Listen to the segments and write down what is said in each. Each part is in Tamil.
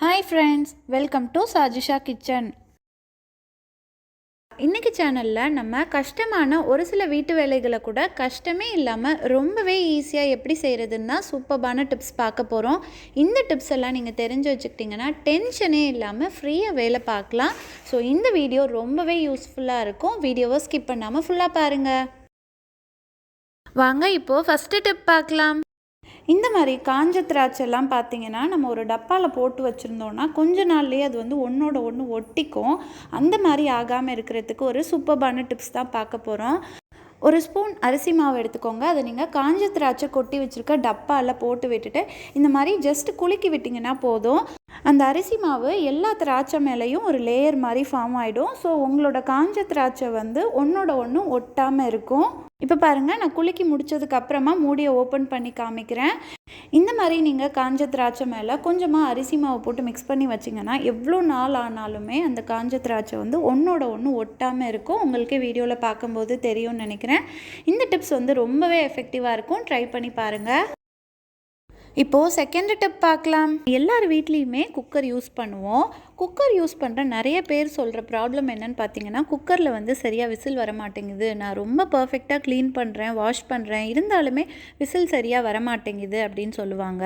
Hi friends welcome to Sajisha kitchen இன்றைக்கி சேனலில் நம்ம கஷ்டமான ஒரு சில வீட்டு வேலைகளை கூட கஷ்டமே இல்லாமல் ரொம்பவே ஈஸியாக எப்படி செய்கிறதுன்னு தான் சூப்பர்பான டிப்ஸ் பார்க்க போகிறோம் இந்த டிப்ஸ் எல்லாம் நீங்கள் தெரிஞ்சு வச்சுக்கிட்டிங்கன்னா டென்ஷனே இல்லாமல் ஃப்ரீயாக வேலை பார்க்கலாம். ஸோ இந்த வீடியோ ரொம்பவே யூஸ்ஃபுல்லாக இருக்கும். வீடியோவை ஸ்கிப் பண்ணாமல் ஃபுல்லாக பாருங்கள் வாங்க இப்போது ஃபஸ்ட்டு டிப் பார்க்கலாம். இந்த மாதிரி காஞ்ச திராட்சைலாம் பார்த்தீங்கன்னா நம்ம ஒரு டப்பாவில் போட்டு வச்சுருந்தோன்னா கொஞ்ச நாள்லேயே அது வந்து ஒன்றோட ஒன்று ஒட்டிக்கும். அந்த மாதிரி ஆகாமல் இருக்கிறதுக்கு ஒரு சூப்பர்பான டிப்ஸ் தான் பார்க்க போகிறோம் ஒரு ஸ்பூன் அரிசி மாவு எடுத்துக்கோங்க. அதை நீங்கள் காஞ்ச திராட்சை கொட்டி வச்சுருக்க டப்பாவில் போட்டு விட்டுட்டு இந்த மாதிரி ஜஸ்ட் குலுக்கி விட்டிங்கன்னா போதும். அந்த அரிசி மாவு எல்லா திராட்சை மேலேயும் ஒரு லேயர் மாதிரி ஃபார்ம் ஆகிடும் ஸோ உங்களோட காஞ்ச திராட்சை வந்து ஒன்றோட ஒன்று ஒட்டாமல் இருக்கும். இப்போ பாருங்கள் நான் குலுக்கி முடித்ததுக்கு அப்புறமா மூடியை ஓப்பன் பண்ணி காமிக்கிறேன். இந்த மாதிரி நீங்கள் காஞ்ச திராட்சை மேலே கொஞ்சமாக அரிசி மாவு போட்டு மிக்ஸ் பண்ணி வச்சிங்கன்னா எவ்வளோ நாள் ஆனாலுமே அந்த காஞ்ச திராட்சை வந்து ஒன்றோட ஒன்று ஒட்டாமல் இருக்கும். உங்களுக்கு வீடியோவில் பார்க்கும்போது தெரியும்னு நினைக்கிறேன். இந்த டிப்ஸ் வந்து ரொம்பவே எஃபெக்டிவாக இருக்கும். ட்ரை பண்ணி பாருங்கள் இப்போது செகண்ட் டிப் பார்க்கலாம். எல்லார் வீட்லேயுமே குக்கர் யூஸ் பண்ணுவோம். குக்கர் யூஸ் பண்ணுற நிறைய பேர் சொல்கிற ப்ராப்ளம் என்னன்னு பார்த்தீங்கன்னா குக்கரில் வந்து சரியாக விசில் வர மாட்டேங்குது நான் ரொம்ப பர்ஃபெக்டாக க்ளீன் பண்ணுறேன் வாஷ் பண்ணுறேன் இருந்தாலுமே விசில் சரியாக வர மாட்டேங்குது அப்படின்னு சொல்லுவாங்க.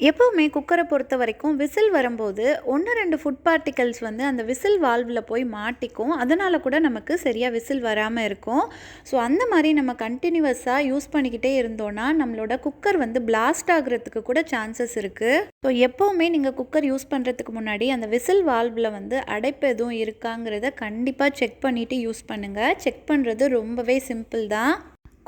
எப்போவுமே குக்கரை பொறுத்த வரைக்கும் விசில் வரும்போது ஒன்று ரெண்டு ஃபுட் பார்ட்டிகல்ஸ் வந்து அந்த விசில் வால்வில் போய் மாட்டிக்கும். அதனால் கூட நமக்கு சரியாக விசில் வராமல் இருக்கும். ஸோ அந்த மாதிரி நம்ம கண்டினியூவஸாக யூஸ் பண்ணிக்கிட்டே இருந்தோன்னா நம்மளோட குக்கர் வந்து பிளாஸ்ட் ஆகுறதுக்கு கூட சான்சஸ் இருக்குது ஸோ எப்போவுமே நீங்கள் குக்கர் யூஸ் பண்ணுறதுக்கு முன்னாடி அந்த விசில் வால்வில் வந்து அடைப்பு எதுவும் இருக்காங்கிறத கண்டிப்பாக செக் பண்ணிவிட்டு யூஸ் பண்ணுங்கள் செக் பண்ணுறது ரொம்பவே சிம்பிள் தான்.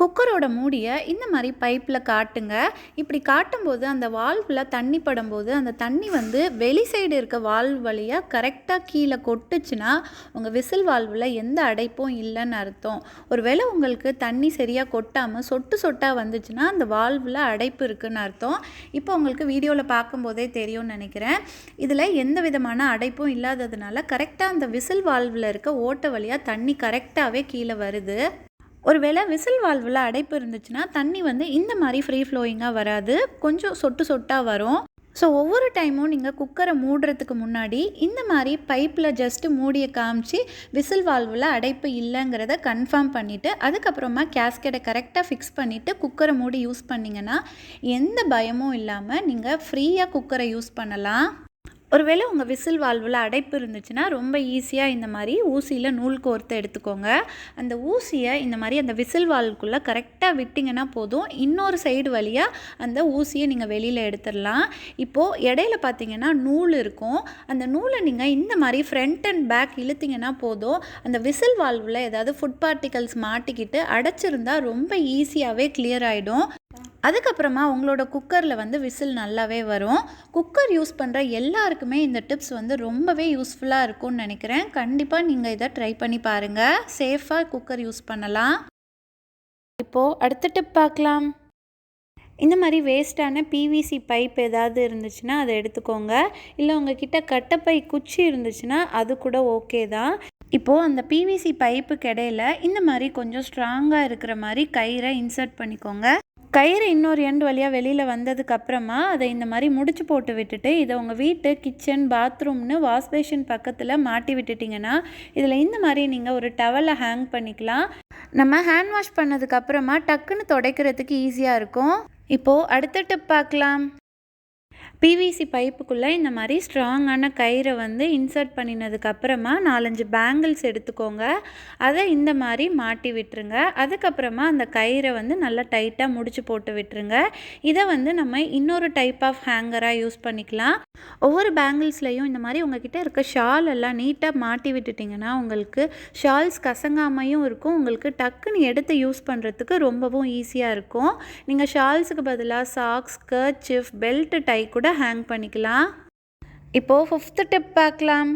குக்கரோட மூடியை இந்த மாதிரி பைப்பில் காட்டுங்க. இப்படி காட்டும்போது அந்த வால்வில் தண்ணி படும்போது அந்த தண்ணி வந்து வெளி சைடு இருக்க வால்வ் வழியாக கரெக்டாக கீழே கொட்டுச்சுன்னா உங்கள் விசில் வால்வில் எந்த அடைப்பும் இல்லைன்னு அர்த்தம். ஒருவேளை உங்களுக்கு தண்ணி சரியாக கொட்டாமல் சொட்டு சொட்டாக வந்துச்சுன்னா அந்த வால்வில் அடைப்பு இருக்குன்னு அர்த்தம். இப்போ உங்களுக்கு வீடியோவில் பார்க்கும்போதே தெரியும்னு நினைக்கிறேன். இதில் எந்த விதமான அடைப்பும் இல்லாததுனால கரெக்டாக அந்த விசில் வால்வில் இருக்க ஓட்டை வழியாக தண்ணி கரெக்டாகவே கீழே வருது. ஒருவேளை விசில் வால்வில் அடைப்பு இருந்துச்சுன்னா தண்ணி வந்து இந்த மாதிரி ஃப்ரீ ஃப்ளோயிங்காக வராது. கொஞ்சம் சொட்டு சொட்டாக வரும். ஸோ ஒவ்வொரு டைமும் நீங்கள் குக்கரை மூடுறதுக்கு முன்னாடி இந்த மாதிரி பைப்பில் ஜஸ்ட்டு மூடியை காமிச்சு விசில் வால்வில் அடைப்பு இல்லைங்கிறத கன்ஃபார்ம் பண்ணிவிட்டு அதுக்கப்புறமா கேஸ்கெட்டை கரெக்டாக ஃபிக்ஸ் பண்ணிவிட்டு குக்கரை மூடி யூஸ் பண்ணிங்கன்னா எந்த பயமும் இல்லாமல் நீங்கள் ஃப்ரீயாக குக்கரை யூஸ் பண்ணலாம். ஒருவேளை உங்கள் விசில் வால்வில் அடைப்பு இருந்துச்சுன்னா ரொம்ப ஈஸியாக இந்த மாதிரி ஊசியில் நூல் கோர்த்து எடுத்துக்கோங்க. அந்த ஊசியை இந்த மாதிரி அந்த விசில் வால்வுக்குள்ளே கரெக்டாக விட்டிங்கன்னா போதும். இன்னொரு சைடு வழியாக அந்த ஊசியை நீங்கள் வெளியில் எடுத்துடலாம். இப்போது இடையில பார்த்தீங்கன்னா நூல் இருக்கும். அந்த நூலை நீங்கள் இந்த மாதிரி ஃப்ரண்ட் அண்ட் பேக் இழுத்திங்கன்னா போதும். அந்த விசில் வால்வில் ஏதாவது ஃபுட் பார்ட்டிகல்ஸ் மாட்டிக்கிட்டு அடைச்சிருந்தா ரொம்ப ஈஸியாகவே கிளியர் ஆகிடும் அதுக்கப்புறமா உங்களோட குக்கரில் வந்து விசில் நல்லாவே வரும். குக்கர் யூஸ் பண்ணுற எல்லாருக்குமே இந்த டிப்ஸ் வந்து ரொம்பவே யூஸ்ஃபுல்லாக இருக்கும்னு நினைக்கிறேன். கண்டிப்பாக நீங்கள் இதை ட்ரை பண்ணி பாருங்கள் சேஃபாக குக்கர் யூஸ் பண்ணலாம். இப்போது அடுத்த டிப் பார்க்கலாம். இந்த மாதிரி வேஸ்ட்டான பிவிசி பைப் ஏதாவது இருந்துச்சுன்னா அதை எடுத்துக்கோங்க. இல்லை உங்ககிட்ட கட்டப்பை குச்சி இருந்துச்சுன்னா அது கூட ஓகே தான். இப்போது அந்த பிவிசி பைப்புக்கு இடையில இந்த மாதிரி கொஞ்சம் ஸ்ட்ராங்காக இருக்கிற மாதிரி கயிறை இன்சர்ட் பண்ணிக்கோங்க. கயிறு இன்னொரு எண்டு வழியாக வெளியில் வந்ததுக்கு அப்புறமா அதை இந்த மாதிரி முடிச்சு போட்டு விட்டுட்டு இதை உங்கள் வீட்டு கிச்சன் பாத்ரூம்னு வாஷ் பேஷன் பக்கத்தில் மாட்டி விட்டுட்டிங்கன்னா இதில் இந்த மாதிரி நீங்கள் ஒரு டவலை ஹேங் பண்ணிக்கலாம். நம்ம ஹேண்ட் வாஷ் பண்ணதுக்கு அப்புறமா டக்குன்னு துடைக்கிறதுக்கு ஈஸியாக இருக்கும். இப்போது அடுத்த டிப் பார்க்கலாம். பிவிசி பைப்புக்குள்ளே இந்த மாதிரி ஸ்ட்ராங்கான கயிறை வந்து இன்சர்ட் பண்ணினதுக்கப்புறமா நாலஞ்சு பேங்கிள்ஸ் எடுத்துக்கோங்க. அதை இந்த மாதிரி மாட்டி விட்டுருங்க. அதுக்கப்புறமா அந்த கயிறை வந்து நல்லா டைட்டாக முடிச்சு போட்டு விட்டுருங்க. இதை வந்து நம்ம இன்னொரு டைப் ஆஃப் ஹேங்கராக யூஸ் பண்ணிக்கலாம். ஒவ்வொரு பேங்கிள்ஸ்லையும் இந்த மாதிரி உங்ககிட்ட இருக்க ஷால் எல்லாம் நீட்டாக மாட்டி விட்டுட்டிங்கன்னா உங்களுக்கு ஷால்ஸ் கசங்காமையும் இருக்கும். உங்களுக்கு டக்குன்னு எடுத்து யூஸ் பண்ணுறதுக்கு ரொம்பவும் ஈஸியாக இருக்கும். நீங்கள் ஷால்ஸுக்கு பதிலாக சாக்ஸ் கர்ச்சிஃப் பெல்ட் டை கூட ஹேங் பண்ணிக்கலாம். இப்போது ஃபிஃப்த்து டிப் பார்க்கலாம்.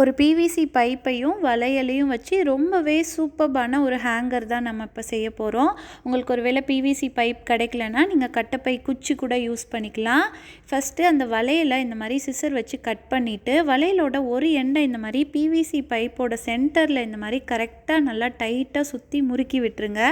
ஒரு பிவிசி பைப்பையும் வளையலையும் வச்சு ரொம்பவே சூப்பர்பான ஒரு ஹேங்கர் தான் நம்ம இப்போ செய்ய போகிறோம் உங்களுக்கு ஒரு வேளை பிவிசி பைப் கிடைக்கலனா நீங்கள் கட்டைப்பை குச்சி கூட யூஸ் பண்ணிக்கலாம். ஃபஸ்ட்டு அந்த வளையலை இந்த மாதிரி சிசர் வச்சு கட் பண்ணிவிட்டு வளையலோட ஒரு எண்டை இந்த மாதிரி பிவிசி பைப்போட சென்டரில் இந்த மாதிரி கரெக்டாக நல்லா டைட்டாக சுற்றி முறுக்கி விட்டுருங்க.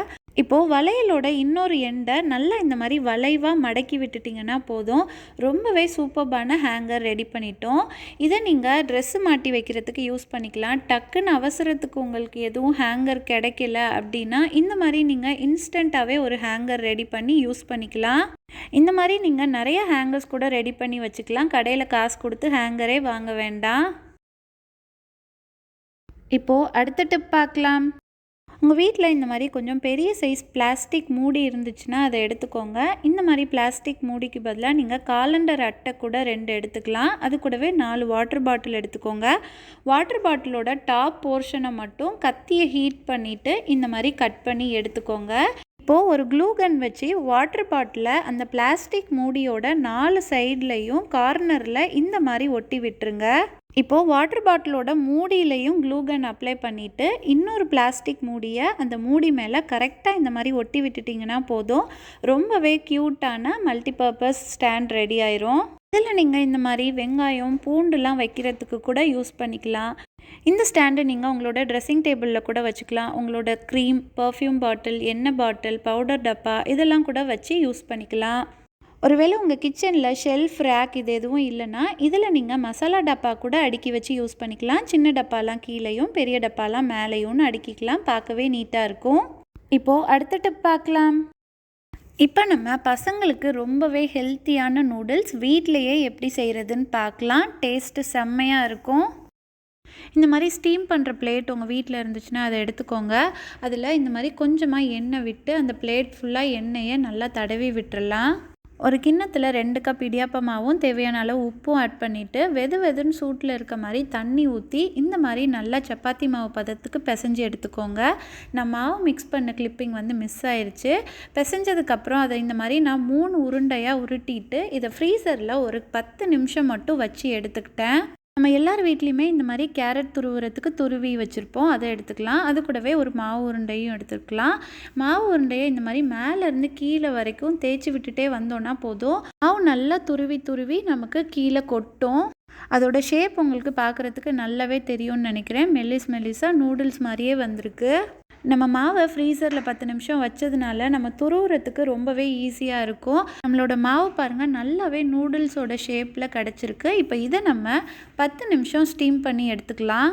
இப்போது வளையலோட இன்னொரு எண்டை நல்லா இந்த மாதிரி வளைவாக மடக்கி விட்டுட்டிங்கன்னா போதும். ரொம்பவே சூப்பர்பான ஹேங்கர் ரெடி பண்ணிட்டோம். இதை நீங்கள் ட்ரெஸ்ஸு மாட்டி வைக்கிறதுக்கு யூஸ் பண்ணிக்கலாம். டக்குன்னு அவசரத்துக்கு உங்களுக்கு எதுவும் ஹேங்கர் கிடைக்கல அப்படின்னா இந்த மாதிரி நீங்கள் இன்ஸ்டண்ட்டாகவே ஒரு ஹேங்கர் ரெடி பண்ணி யூஸ் பண்ணிக்கலாம். இந்த மாதிரி நீங்கள் நிறைய ஹேங்கர்ஸ் கூட ரெடி பண்ணி வச்சுக்கலாம். கடையில் காசு கொடுத்து ஹேங்கரே வாங்க வேண்டாம். இப்போது அடுத்த டிப் பார்க்கலாம். உங்கள் வீட்டில் இந்த மாதிரி கொஞ்சம் பெரிய சைஸ் பிளாஸ்டிக் மூடி இருந்துச்சுன்னா அதை எடுத்துக்கோங்க. இந்த மாதிரி பிளாஸ்டிக் மூடிக்கு பதிலாக நீங்கள் காலண்டர் அட்டை கூட ரெண்டு எடுத்துக்கலாம். அது கூடவே நாலு வாட்டர் பாட்டில் எடுத்துக்கோங்க. வாட்டர் பாட்டிலோட டாப் போர்ஷனை மட்டும் கத்தியை ஹீட் பண்ணிவிட்டு இந்த மாதிரி கட் பண்ணி எடுத்துக்கோங்க. இப்போது ஒரு க்ளூ கன் வச்சு வாட்டர் பாட்டிலை அந்த பிளாஸ்டிக் மூடியோட நாலு சைட்லேயும் கார்னரில் இந்த மாதிரி ஒட்டி விட்டுருங்க. இப்போது வாட்டர் பாட்டிலோட மூடியிலையும் க்ளூகன் அப்ளை பண்ணிவிட்டு இன்னொரு பிளாஸ்டிக் மூடியை அந்த மூடி மேலே கரெக்டாக இந்த மாதிரி ஒட்டி விட்டுட்டிங்கன்னா போதும். ரொம்பவே க்யூட்டான மல்டிபர்பஸ் ஸ்டாண்ட் ரெடி ஆயிரும். இதில் நீங்கள் இந்த மாதிரி வெங்காயம் பூண்டுலாம் வைக்கிறதுக்கு கூட யூஸ் பண்ணிக்கலாம். இந்த ஸ்டாண்டை நீங்கள் உங்களோட ட்ரெஸ்ஸிங் டேபிளில் கூட வச்சுக்கலாம். உங்களோட க்ரீம் பர்ஃப்யூம் பாட்டில் எண்ணெய் பாட்டில் பவுடர் டப்பா இதெல்லாம் கூட வச்சு யூஸ் பண்ணிக்கலாம். ஒருவேளை உங்கள் கிச்சனில் ஷெல்ஃப் ரேக் இது எதுவும் இல்லைன்னா இதில் நீங்கள் மசாலா டப்பா கூட அடுக்கி வச்சு யூஸ் பண்ணிக்கலாம். சின்ன டப்பாலாம் கீழேயும் பெரிய டப்பாலாம் மேலேயும்னு அடுக்கிக்கலாம். பார்க்கவே நீட்டாக இருக்கும். இப்போது அடுத்த டிப் பார்க்கலாம். இப்போ நம்ம பசங்களுக்கு ரொம்பவே ஹெல்த்தியான நூடுல்ஸ் வீட்லேயே எப்படி செய்கிறதுன்னு பார்க்கலாம். டேஸ்ட்டு செம்மையாக இருக்கும். இந்த மாதிரி ஸ்டீம் பண்ணுற பிளேட் உங்கள் வீட்டில் இருந்துச்சுன்னா அதை எடுத்துக்கோங்க. அதில் இந்த மாதிரி கொஞ்சமாக எண்ணெய் விட்டு அந்த பிளேட் ஃபுல்லாக எண்ணெயை நல்லா தடவி விட்டுறலாம். ஒரு கிண்ணத்தில் ரெண்டு கப் இடியாப்ப மாவும் தேவையான அளவு உப்பும் ஆட் பண்ணிவிட்டு வெது வெதுன்னு சூட்டில் இருக்க மாதிரி தண்ணி ஊற்றி இந்த மாதிரி நல்லா சப்பாத்தி மாவு பதத்துக்கு பிசைஞ்சு எடுத்துக்கோங்க. நான் மாவு மிக்ஸ் பண்ண கிளிப்பிங் வந்து மிஸ் ஆயிடுச்சு பிசைஞ்சதுக்கப்புறம் அதை இந்த மாதிரி நான் மூணு உருண்டையாக உருட்டிட்டு இதை ஃப்ரீசரில் ஒரு பத்து நிமிஷம் மட்டும் வச்சு எடுத்துக்கிட்டேன். நம்ம எல்லார் வீட்லேயுமே இந்த மாதிரி கேரட் துருவுறதுக்கு துருவி வச்சுருப்போம். அதை எடுத்துக்கலாம். அது கூடவே ஒரு மாவு உருண்டையும் எடுத்துக்கலாம். மாவு உருண்டையை இந்த மாதிரி மேலேருந்து கீழே வரைக்கும் தேய்ச்சி விட்டுட்டே வந்தோன்னா போதும். மாவு நல்லா துருவி துருவி நமக்கு கீழே கொட்டும். அதோட ஷேப் உங்களுக்கு பார்க்குறதுக்கு நல்லாவே தெரியும்னு நினைக்கிறேன். மெல்லிஸ் மெல்லிஸாக நூடுல்ஸ் மாதிரியே வந்திருக்கு. நம்ம மாவை ஃப்ரீசரில் பத்து நிமிஷம் வச்சதுனால நம்ம துருவுறதுக்கு ரொம்பவே ஈஸியாக இருக்கும். நம்மளோட மாவு பாருங்கள் நல்லாவே நூடுல்ஸோட ஷேப்பில் கிடச்சிருக்கு. இப்போ இதை நம்ம பத்து நிமிஷம் ஸ்டீம் பண்ணி எடுத்துக்கலாம்.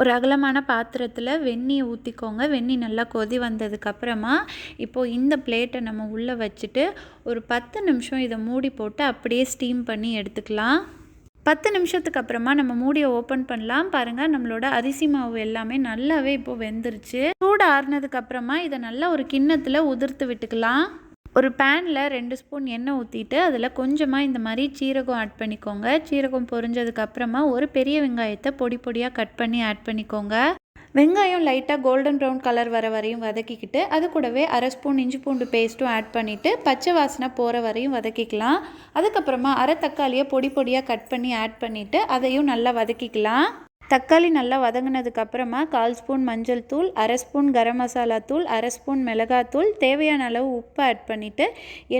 ஒரு அகலமான பாத்திரத்தில் வெந்நியை ஊற்றிக்கோங்க வெந்நி நல்லா கொதி வந்ததுக்கப்புறமா இப்போது இந்த பிளேட்டை நம்ம உள்ளே வச்சுட்டு ஒரு பத்து நிமிஷம் இதை மூடி போட்டு அப்படியே ஸ்டீம் பண்ணி எடுத்துக்கலாம். பத்து நிமிஷத்துக்கு அப்புறமா நம்ம மூடியை ஓப்பன் பண்ணலாம். பாருங்கள் நம்மளோட அரிசி மாவு எல்லாமே நல்லாவே இப்போ வெந்துருச்சு. சூடு ஆறுனதுக்கு அப்புறமா இதை நல்லா ஒரு கிண்ணத்தில் உதிர்த்து விட்டுக்கலாம். ஒரு பேனில் ரெண்டு ஸ்பூன் எண்ணெய் ஊற்றிட்டு அதில் கொஞ்சமாக இந்த மாதிரி சீரகம் ஆட் பண்ணிக்கோங்க. சீரகம் பொரிஞ்சதுக்கு அப்புறமா ஒரு பெரிய வெங்காயத்தை பொடி பொடியாக கட் பண்ணி ஆட் பண்ணிக்கோங்க. வெங்காயம் லைட்டாக கோல்டன் ப்ரௌன் கலர் வர வரையும் வதக்கிக்கிட்டு அது கூடவே அரை ஸ்பூன் இஞ்சி பூண்டு பேஸ்ட்டும் ஆட் பண்ணிவிட்டு பச்சை வாசனை போகிற வரையும் வதக்கிக்கலாம். அதுக்கப்புறமா அரை தக்காளியை பொடி பொடியாக கட் பண்ணி ஆட் பண்ணிவிட்டு அதையும் நல்லா வதக்கிக்கலாம். தக்காளி நல்லா வதங்கினதுக்கு அப்புறமா கால் ஸ்பூன் மஞ்சள் தூள் அரை ஸ்பூன் கரம் மசாலா தூள் அரை ஸ்பூன் மிளகாத்தூள் தேவையான அளவு உப்பு ஆட் பண்ணிவிட்டு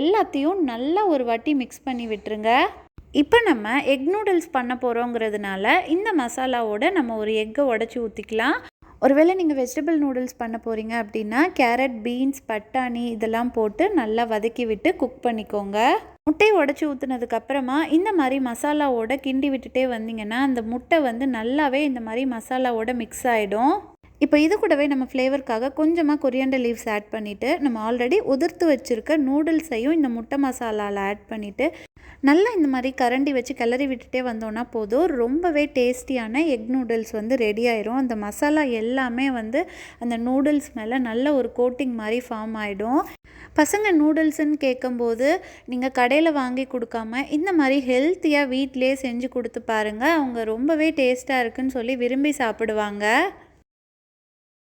எல்லாத்தையும் நல்லா ஒரு வாட்டி மிக்ஸ் பண்ணி விட்டுருங்க. இப்போ நம்ம எக் நூடுல்ஸ் பண்ண போகிறோங்கிறதுனால இந்த மசாலாவோட நம்ம ஒரு எக்கை உடச்சி ஊற்றிக்கலாம் ஒருவேளை நீங்கள் வெஜிடபிள் நூடுல்ஸ் பண்ண போகிறீங்க அப்படின்னா கேரட் பீன்ஸ் பட்டாணி இதெல்லாம் போட்டு நல்லா வதக்கி விட்டு குக் பண்ணிக்கோங்க. முட்டையை உடச்சி ஊற்றுனதுக்கப்புறமா இந்த மாதிரி மசாலாவோட கிண்டி விட்டுட்டே வந்தீங்கன்னா அந்த முட்டை வந்து நல்லாவே இந்த மாதிரி மசாலாவோட மிக்ஸ் ஆகிடும் இப்போ இது கூடவே நம்ம ஃப்ளேவருக்காக கொஞ்சமாக கொரியண்டர் லீவ்ஸ் ஆட் பண்ணிவிட்டு நம்ம ஆல்ரெடி உதிர்த்து வச்சுருக்க நூடுல்ஸையும் இந்த முட்டை மசாலாவில் ஆட் பண்ணிவிட்டு நல்லா இந்த மாதிரி கரண்டி வச்சு கிளறி விட்டுட்டே வந்தோன்னா போதும். ரொம்பவே டேஸ்டியான எக் நூடுல்ஸ் வந்து ரெடி ஆயிரும். அந்த மசாலா எல்லாமே வந்து அந்த நூடுல்ஸ் மேலே நல்ல ஒரு கோட்டிங் மாதிரி ஃபார்ம் ஆகிடும் பசங்க நூடுல்ஸுன்னு கேட்கும்போது நீங்கள் கடையில் வாங்கி கொடுக்காம இந்த மாதிரி ஹெல்த்தியாக வீட்டிலே செஞ்சு கொடுத்து பாருங்கள் அவங்க ரொம்பவே டேஸ்ட்டாக இருக்குன்னு சொல்லி விரும்பி சாப்பிடுவாங்க.